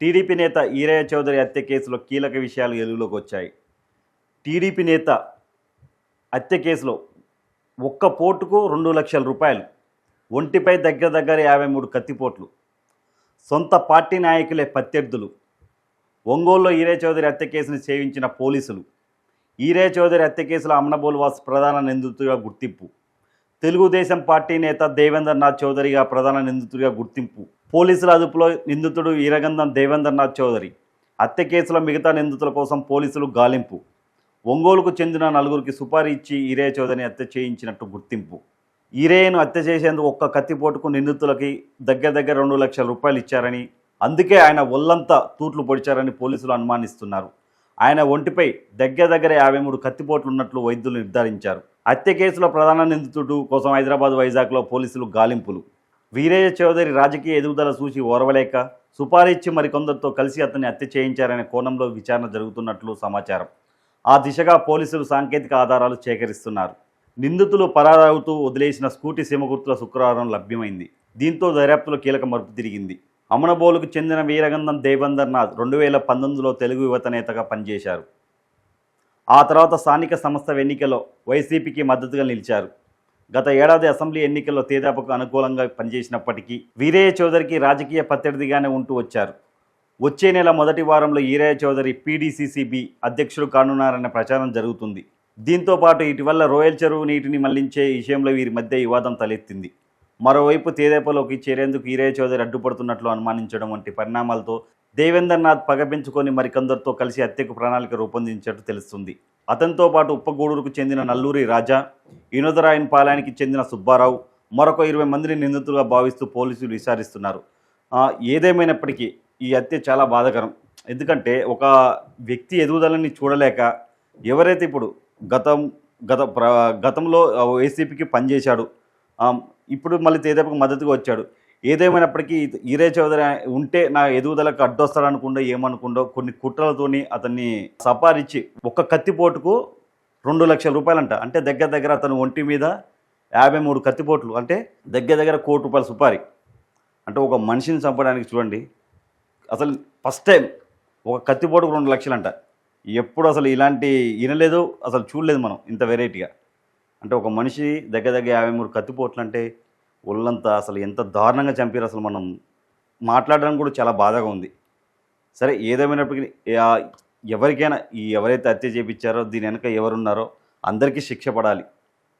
TDP నేత ఈరయ్య చౌదరి హత్య కేసులో కీలక విషయాలు వెలుగులోకి వచ్చాయి. టీడీపీ నేత హత్య కేసులో ఒక్క పోటుకు రెండు లక్షల రూపాయలు ఒంటిపై దగ్గర దగ్గర యాభై మూడు కత్తిపోట్లు సొంత పార్టీ నాయకులే ప్రత్యర్థులు ఒంగోలులో ఈరయ్య చౌదరి హత్య కేసును సేవించిన పోలీసులు ఈరయ్య చౌదరి హత్య కేసులో అమనబోల్ వాస్ ప్రధాన నిందితుడిగా గుర్తింపు తెలుగుదేశం పార్టీ నేత దేవేంద్రనాథ్ చౌదరిగా ప్రధాన నిందితుడిగా గుర్తింపు పోలీసుల అదుపులో నిందితుడు ఈరగంధం దేవేంద్రనాథ్ చౌదరి. హత్య కేసులో మిగతా నిందితుల కోసం పోలీసులు గాలింపు. ఒంగోలుకు చెందిన నలుగురికి సుపారీ ఇచ్చి ఈరయ్య చౌదరిని హత్య చేయించినట్టు గుర్తింపు. ఈరయ్యను హత్య చేసేందుకు ఒక్క కత్తిపోటుకు నిందితులకి దగ్గర దగ్గర రెండు లక్షల రూపాయలు ఇచ్చారని అందుకే ఆయన ఒళ్ళంతా తూట్లు పొడిచారని పోలీసులు అనుమానిస్తున్నారు. ఆయన ఒంటిపై దగ్గర దగ్గర యాభై మూడు కత్తిపోట్లు ఉన్నట్లు వైద్యులు నిర్ధారించారు. హత్య కేసులో ప్రధాన నిందితుడు కోసం హైదరాబాద్ వైజాగ్లో పోలీసులు గాలింపులు. వీరయ్య చౌదరి రాజకీయ ఎదుగుదల చూసి ఓర్వలేక సుపారీచ్చి మరికొందరితో కలిసి అతన్ని హత్య చేయించారనే కోణంలో విచారణ జరుగుతున్నట్లు సమాచారం. ఆ దిశగా పోలీసులు సాంకేతిక ఆధారాలు సేకరిస్తున్నారు నిందితులు పరారవుతూ వదిలేసిన స్కూటీ సీమగుర్తుల శుక్రవారం లభ్యమైంది. దీంతో దర్యాప్తులో కీలక మరుపు తిరిగింది. అమనబోలుకు చెందిన వీరగంధం దేవేందర్నాథ్ రెండు వేల పంతొమ్మిదిలో తెలుగు యువత నేతగా పనిచేశారు. ఆ తర్వాత స్థానిక సంస్థ ఎన్నికలో వైసీపీకి మద్దతుగా నిలిచారు. గత ఏడాది అసెంబ్లీ ఎన్నికల్లో తేదాపకు అనుకూలంగా పనిచేసినప్పటికీ వీరయ్య చౌదరికి రాజకీయ ప్రత్యర్థిగానే ఉంటూ వచ్చారు. వచ్చే నెల మొదటి వారంలో ఈరయ్య చౌదరి పీడీసీసీబీ అధ్యక్షుడు కానున్నారన్న ప్రచారం జరుగుతుంది. దీంతో పాటు ఇటీవల రోయల్ చెరువు నీటిని మళ్ళించే విషయంలో వీరి మధ్య వివాదం తలెత్తింది. మరోవైపు తేదేపలోకి చేరేందుకు ఈరయ్య చౌదరి అడ్డుపడుతున్నట్లు అనుమానించడం వంటి పరిణామాలతో దేవేందర్నాథ్ పగపెంచుకొని మరికొందరితో కలిసి హత్యకు ప్రణాళిక రూపొందించినట్టు తెలుస్తుంది. అతనితో పాటు ఉప్పగూడూరుకు చెందిన నల్లూరి రాజా వినోదరాయన్ పాలయానికి చెందిన సుబ్బారావు మరొక ఇరవై మందిని నిందితులుగా భావిస్తూ పోలీసులు విచారిస్తున్నారు. ఏదేమైనప్పటికీ ఈ హత్య చాలా బాధాకరం. ఎందుకంటే ఒక వ్యక్తి ఎదుగుదలని చూడలేక ఎవరైతే ఇప్పుడు గతం గత ప్ర గతంలో వైసీపీకి పనిచేశాడు ఇప్పుడు మళ్ళీ తేదేపకు మద్దతుగా వచ్చాడు ఏదేమైనప్పటికీ ఈరే చౌదరి ఉంటే నా ఎదుగుదలకు అడ్డొస్తాడనుకుండో ఏమనుకుండో కొన్ని కుట్రలతోని అతన్ని సపారిచ్చి ఒక్క కత్తిపోటుకు రెండు లక్షల రూపాయలంట. అంటే దగ్గర దగ్గర అతను ఒంటి మీద యాభై మూడు కత్తిపోట్లు. అంటే దగ్గర దగ్గర కోటి రూపాయల సుపారీ. అంటే ఒక మనిషిని చంపడానికి చూడండి. అసలు ఫస్ట్ టైం ఒక కత్తిపోటుకు రెండు లక్షలంట. ఎప్పుడు అసలు ఇలాంటి వినలేదు అసలు చూడలేదు మనం ఇంత వెరైటీగా. అంటే ఒక మనిషి దగ్గర దగ్గర యాభై మూడు కత్తిపోట్లు అంటే ఒళ్ళంతా అసలు ఎంత దారుణంగా చంపారు అసలు మనం. మాట్లాడడం కూడా చాలా బాధగా ఉంది. సరే ఏదేమైనప్పటికీ ఎవరికైనా ఈ ఎవరైతే హత్య చేపించారో దీని వెనక ఎవరున్నారో అందరికీ శిక్ష పడాలి.